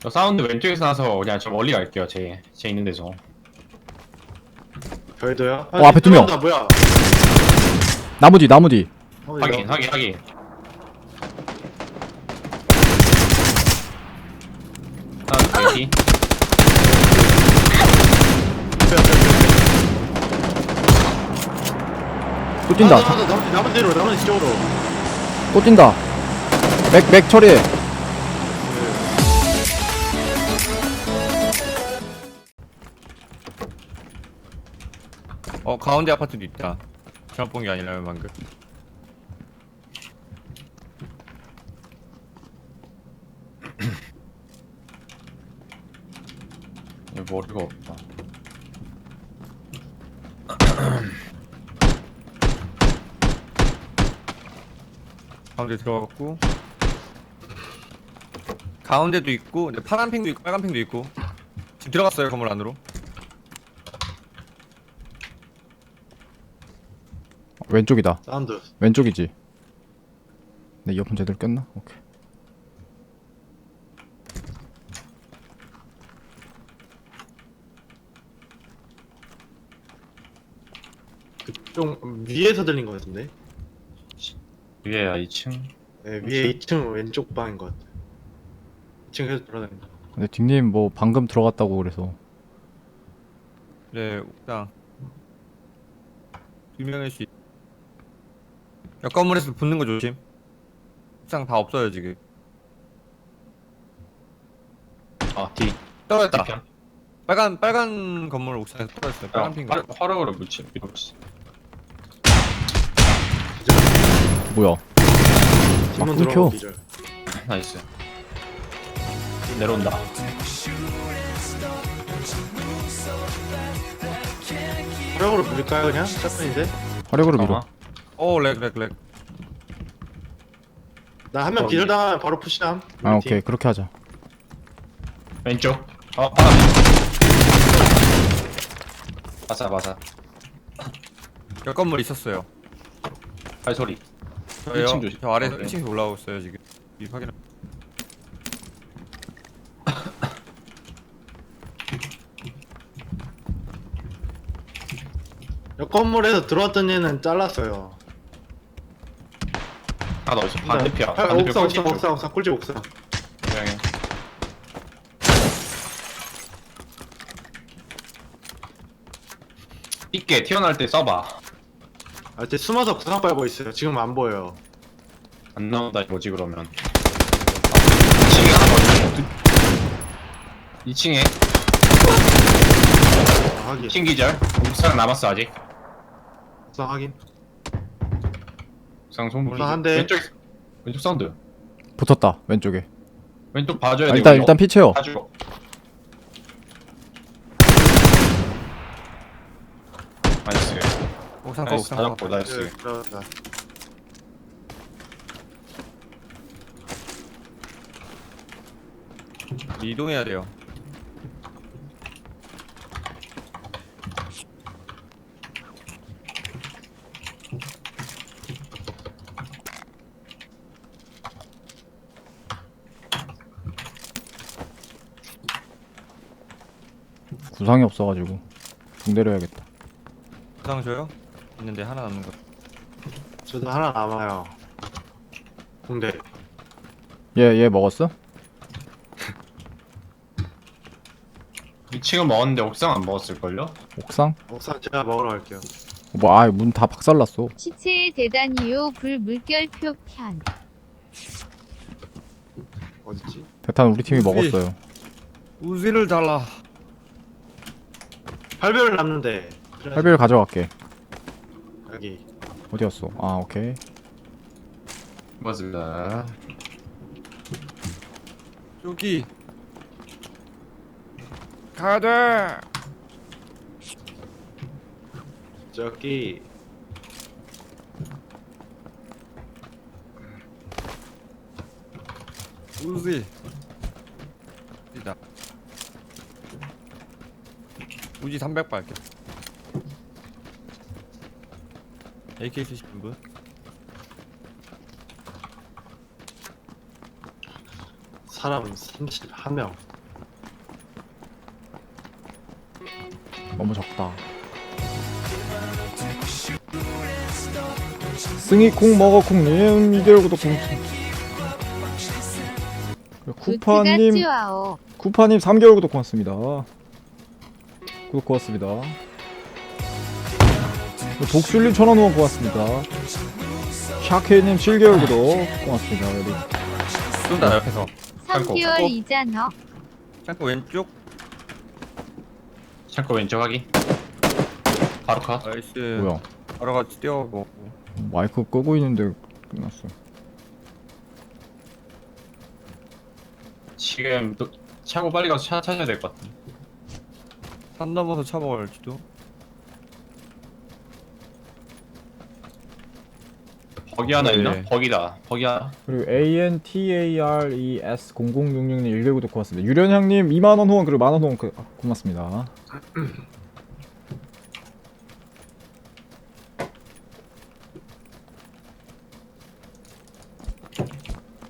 저 사운드 왼쪽에서 나서 그냥 저 멀리 갈게요. 제, 제 있는 데서. 별도요? 어, 앞에 두 명. 다 뭐야? 나무 뒤 어, 확인. 확인, 확인. 앞에, 앞에, 앞에. 또 뛴다 아, 나, 나, 나, 나무 뒤로 나무 뒤쪽으로. 또 뛴다 맥 맥 처리해 어 가운데 아파트도 있다. 잘못 본 게 아니라면 방금. 이거 머리가 없다. 가운데 들어갔고. 가운데도 있고, 근데 파란 핑도 있고, 빨간 핑도 있고. 지금 들어갔어요 건물 안으로. 왼쪽이다 사운드. 왼쪽이지 내 이어폰 제대로 꼈나? 오케이 그쪽 위에서 들린 것 같은데. 위에야 2층. 네, 위에 2층 왼쪽 방인 것 같아. 2층에서 돌아다닌다. 근데 딩님 뭐 방금 들어갔다고 그래서 네, 옥상. 두 명일 수 있... 옆 건물에서 붙는 거 조심. 옥상 다 없어요 지금. 아, 뒤. 떨어졌다. 뒤편. 빨간 빨간 건물 옥상에서 떨어졌어요. 빨간 핑. 화, 화력으로 묻지. 밀어붙이. 뭐야 끊겨. 들어가고 기절. 나이스. 내려온다. 화력으로 불릴까요 그냥? 샷건인데? 화력으로 밀어 잠깐만. 오, 렉, 렉, 렉. 나 한명 어, 기절 당하면 바로 푸시함. 아 우리 오케이 팀. 그렇게 하자 왼쪽. 어, 바람. 맞아, 맞아. 옆 건물 있었어요. 발소리. 저요. 1층 조심. 저 아래에서 오케이. 1층에서 올라오고 있어요 지금. 이 확인. 옆 건물에서 들어왔던 얘는 잘랐어요. 아, 나 어디서 반대편. 아, 반대편 옥상, 옥상, 쪽. 옥상, 옥상, 꿀집 옥상. 고양이. 있게 튀어나올 때 써봐. 아, 이제 숨어서 구상 빨고 있어요. 지금 안 보여요. 안 나온다 이거지 그러면. 2층에 하나 더 2층에 아, 확인. 2층 기절. 옥상 남았어 아직. 옥상 확인. 옥상 손. 옥상 한 대. 왼쪽 왼쪽 사운드. 붙었다 왼쪽에 왼쪽 봐줘야 아, 돼. 일단 우리. 일단 피 채워 봐줘. 나이스. 옥상 거, 나이스. 옥상 거. 나이스. 네, 들어간다. 이동해야 돼요. 구상이 없어가지고 붕대려야겠다 옥상 줘요? 있는데 하나 남는 거. 저도 하나 남아요. 공대. 얘얘 먹었어? 2층은 먹었는데 옥상 안 먹었을걸요? 옥상? 옥상 제가 먹으러 갈게요. 뭐아문 다 박살났어 시체의 대단 이요 불 물결표 편 어딨지? 대탄 우리 팀이. 먹었어요 우지를 달라. 팔배를 남는데. 할배를 가져갈게 여기. 어디였어? 아 오케이 맞을라. 여기. 가야 돼. 저기. 우지. 이다. 우지 300 발게. AK 쓰시는 분? 사람은 31명. 너무 적다. 승희 콩 먹어 콩님 이대로 구독 콩. 쿠파님 찌와오. 쿠파님 3개월 구독 고맙습니다. 구독 고맙습니다. 독슐님 천원 후원 고맙습니다. 샤케님 7개월 구독 고맙습니다. 우리 쏜다 옆에서 3개월 이잖아. 창고 왼쪽 창고 왼쪽 하기 바로 컷 나이스 뭐야? 바로 같이 뛰어가고 마이크 끄고 있는데 끝났어. 지금 또 차고 빨리 가서 차 찾아야 될 것 같아 산 넘어서 차 먹을지도 버기 하나 네. 있나? 버기다 버기 하나 그리고 A N T A R E S 0066님 1개 구독 고맙습니다. 유련향님 2만 원 후원 그리고 만원 후원 그, 아, 고맙습니다.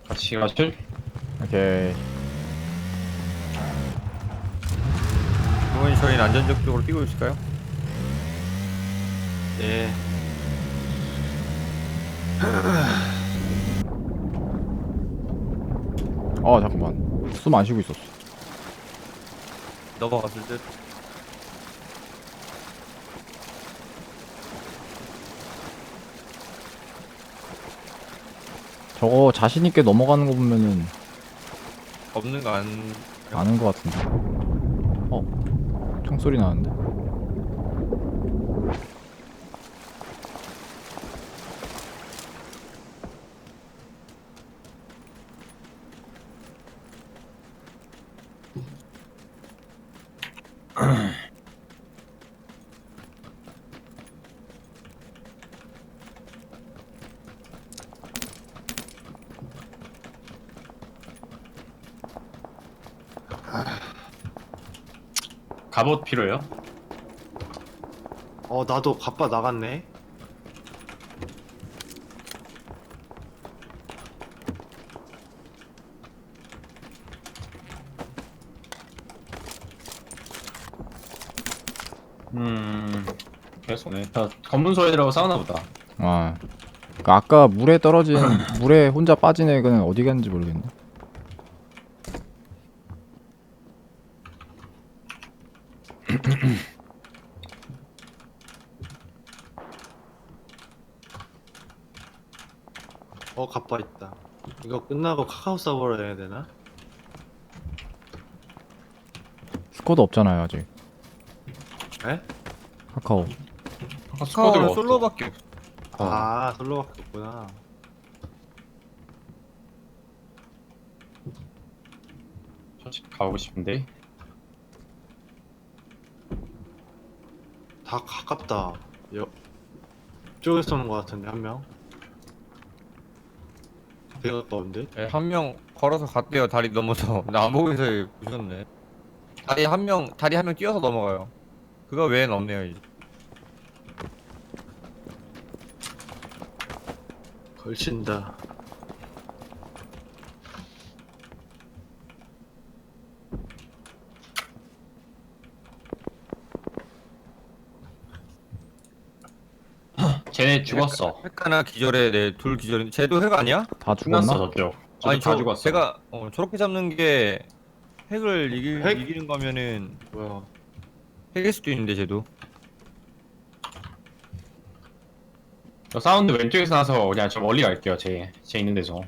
같이 가실? 오케이. 부모님 저희는 안전적 쪽으로 뛰고 있을까요? 예. 아 잠깐만. 숨 안 쉬고 있었어. 넘어갔을 듯 저거 자신 있게 넘어가는 거 보면은 없는 거 안... 아는 거 같은데. 어? 총소리 나는데? 갑옷 필요해요? 어 나도 갑바 나갔네. 음 계속 네 다 검문소 애들하고 싸우나 보다 아. 그 아까 물에 떨어진 물에 혼자 빠진 애는 어디 갔는지 모르겠네. 어 갑바 있다. 이거 끝나고 카카오 서버로 해야 되나? 스쿼드 없잖아요 아직. 에? 카카오. 아까 스쿼드가 없어. 솔로밖에 없어 아 솔로밖에 없구나. 솔직히 가고 싶은데 다 가깝다. 여 쪽에서 오는 것 같은데 한 명. 되게 가까운데? 네, 한명 걸어서 갔대요 다리 넘어서 나안 보고 있어요 보셨네 다리 한 명 다리 한 명 뛰어서 넘어가요 그거 외엔 없네요 이제 걸친다. 쟤네 죽었어 핵 하나 기절에 네둘 기절인데 쟤도 핵 아니야? 다 죽었어 죽었나? 저쪽 저쪽 아니 다 저 죽었어 제가 어, 저렇게 잡는 게 핵을 이기, 핵? 이기는 거면은 뭐야? 핵일 수도 있는데 쟤도 저 사운드 왼쪽에서 나서 그냥 저 멀리 갈게요 쟤, 쟤 있는 데서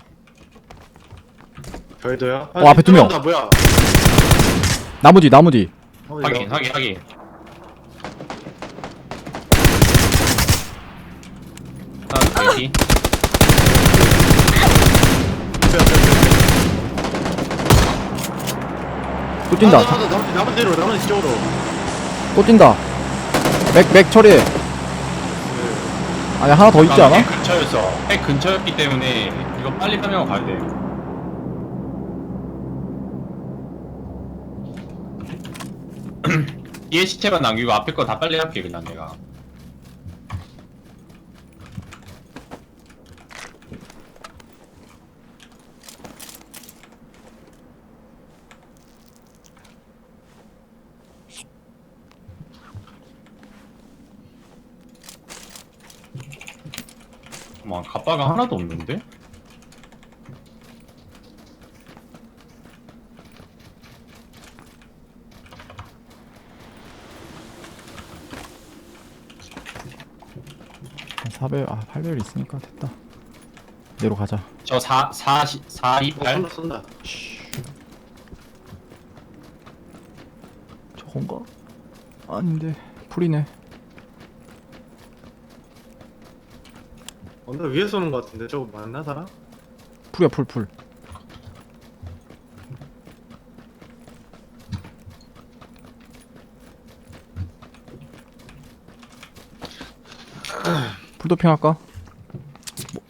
별도야? 어, 앞에 두 명. 다 뭐야? 나무 뒤 나무 뒤. 어, 확인 확인 확인 왼기 또 뛴다. 아, 나, 나, 나, 나무 뒤로 나무 뒤쪽으로. 또 뛴다. 맥 맥 처리해. 아니 하나 더 있지 않아? 핵 근처였어 핵 근처였기 때문에 이거 빨리 설명하고 가야 돼 얘 시체만 남기고 앞에 거 다 빨리 할게 그냥 내가 잠깐만 갑바가 하나도 없는데? 한 4배 아 8배율 있으니까 됐다 내로 가자 저 4, 4, 4, 2, 어 8? 쏜다 쏜다 저건가? 아닌데 풀이네 언덕 위에 쏘는 거 같은데. 저거 맞나 사람? 풀이야 풀 풀. 풀도핑 할까? 뭐,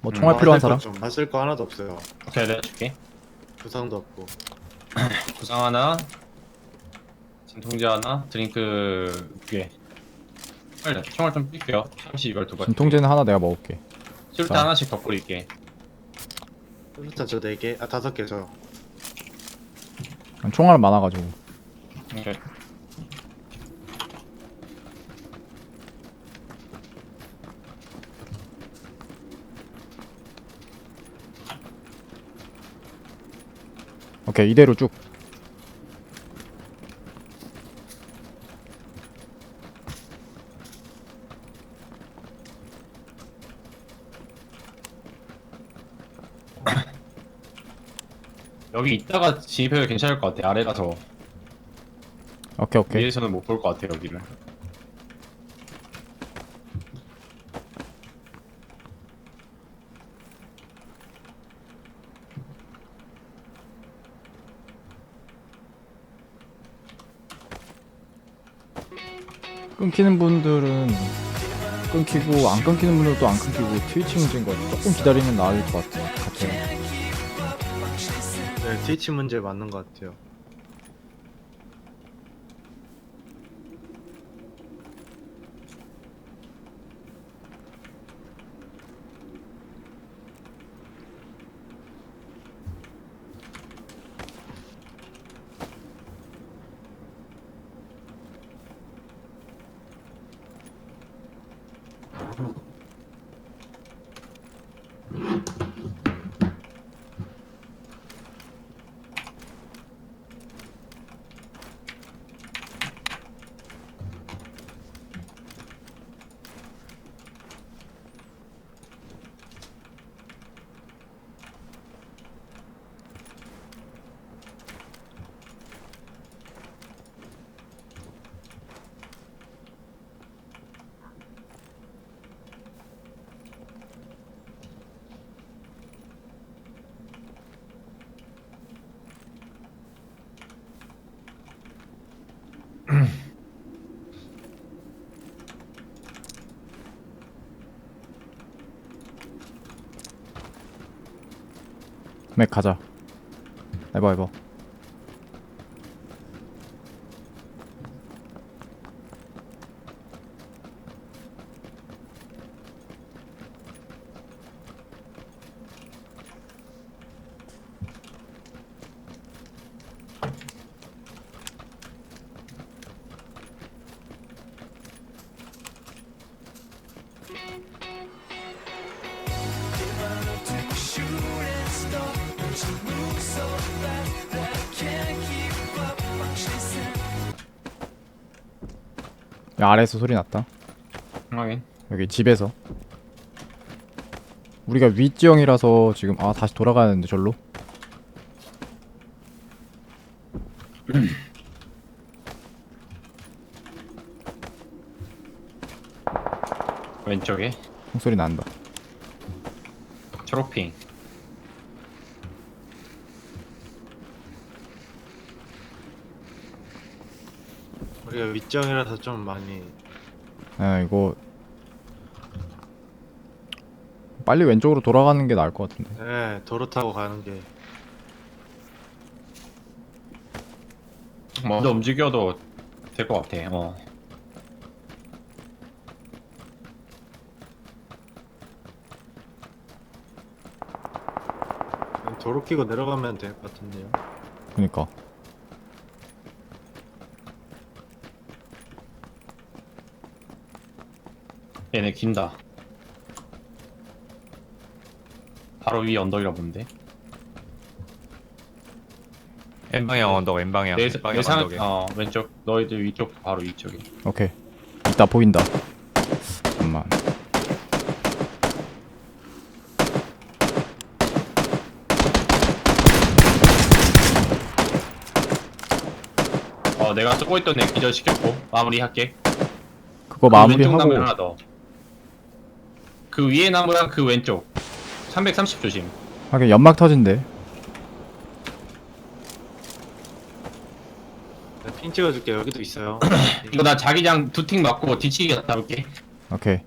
뭐 총알 음, 필요한 사람? 거 좀, 맞을 거 하나도 없어요. 오케이 내가 줄게. 부상도 없고. 구상 하나 진통제 하나 드링크 두개 빨리 총알 좀 뺄게요. 32발 두발 진통제는 하나 내가 먹을게. 술탄 자. 하나씩 더 뿌릴게. 일단 저 4개 아 5개 저 총알은 많아가지고. 오케이 오케이 이대로 쭉 여기 있다가 진입해도 괜찮을 것 같아 아래라서 오케이 오케이. 위에서는 못 볼 것 같아 여기를. 끊기는 분들은 끊기고 안 끊기는 분들도 안 끊기고 트위치 문제인 것 같아 조금 기다리면 나을 것 같아 같아요 네, 트위치 문제 맞는 거 같아요 맥 가자. 해봐 해봐 야 아래에서 소리 났다. 확인. 여기 집에서. 우리가 윗지형이라서 지금 아 다시 돌아가는데 절로. 왼쪽에. 총소리 난다. 초록핑 우리가 윗정이라서 좀 많이 아 이거 빨리 왼쪽으로 돌아가는 게 나을 것 같은데. 네, 도로 타고 가는 게. 먼저 움직여도 될 것 같아 어. 도로 끼고 내려가면 될 것 같은데요. 그니까 얘네 긴다 바로 위 언덕이라 본데. N방향 언덕 N방향 내, 내 상, 언덕에 어 왼쪽 너희들 위쪽 바로 위쪽에. 오케이 이따 보인다 잠깐만 어 내가 쓰고 있던 애 기절 시켰고 마무리할게. 그거 그 왼쪽 나무 마무리하고 하나 더. 그 위에 나무랑 그 왼쪽. 330 조심. 하긴 연막 터진대 핑 찍어줄게 여기도 있어요 이거 나 자기장 두팀 맞고 뒤치기 갔다 올게. 오케이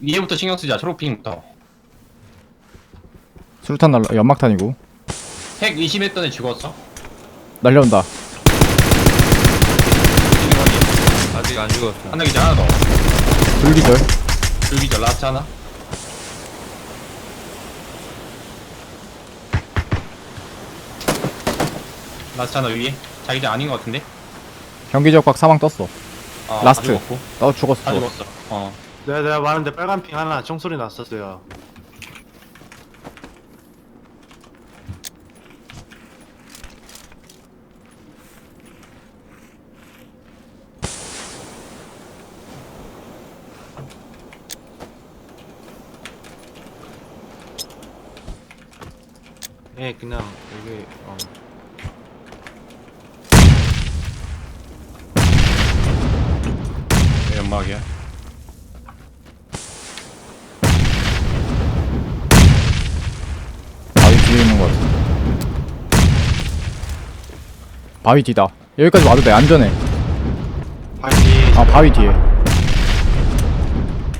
위에부터 신경 쓰자. 초록핑부터. 수류탄 날라 연막탄이고 핵 의심했던 애 죽었어. 날려온다 아직 안 죽었어 하나 기절 하나 더. 불기절 불기절 라스트 하나. 라스트 하나 위에. 자기장 아닌 것 같은데? 경기지역박 사망 떴어 어, 라스트. 다 죽었고. 나다 죽었어 죽었어. 어. 내가 내가 말하는데 빨간 핑 하나 총소리 났었어요 예 그냥 여기 어. 내 연막이야. 바위 뒤에 있는 거 같아 바위 뒤다. 여기까지 와도 돼 안전해. 바위 아 바위 뒤에.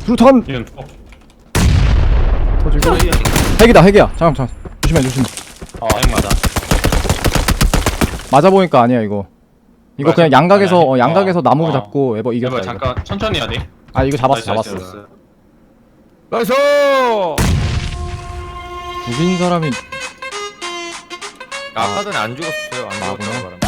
수류탄 이건 또. 터지고. 핵이다 핵이야. 잠깐 잠깐 조심해 조심해 어, 핵 맞아. 맞아 보니까 아니야 이거 이거 맞아. 그냥 양각에서 아니, 아니. 어, 양각에서 어, 나무를 어. 잡고 에버 이겼다 이거 이거. 잠깐 천천히 해야 돼. 아 이거 잡았어 나이스, 잡았어 나이스. 나이스 죽인 사람이 아까 전에 안 죽었어요 안 나구나. 말하면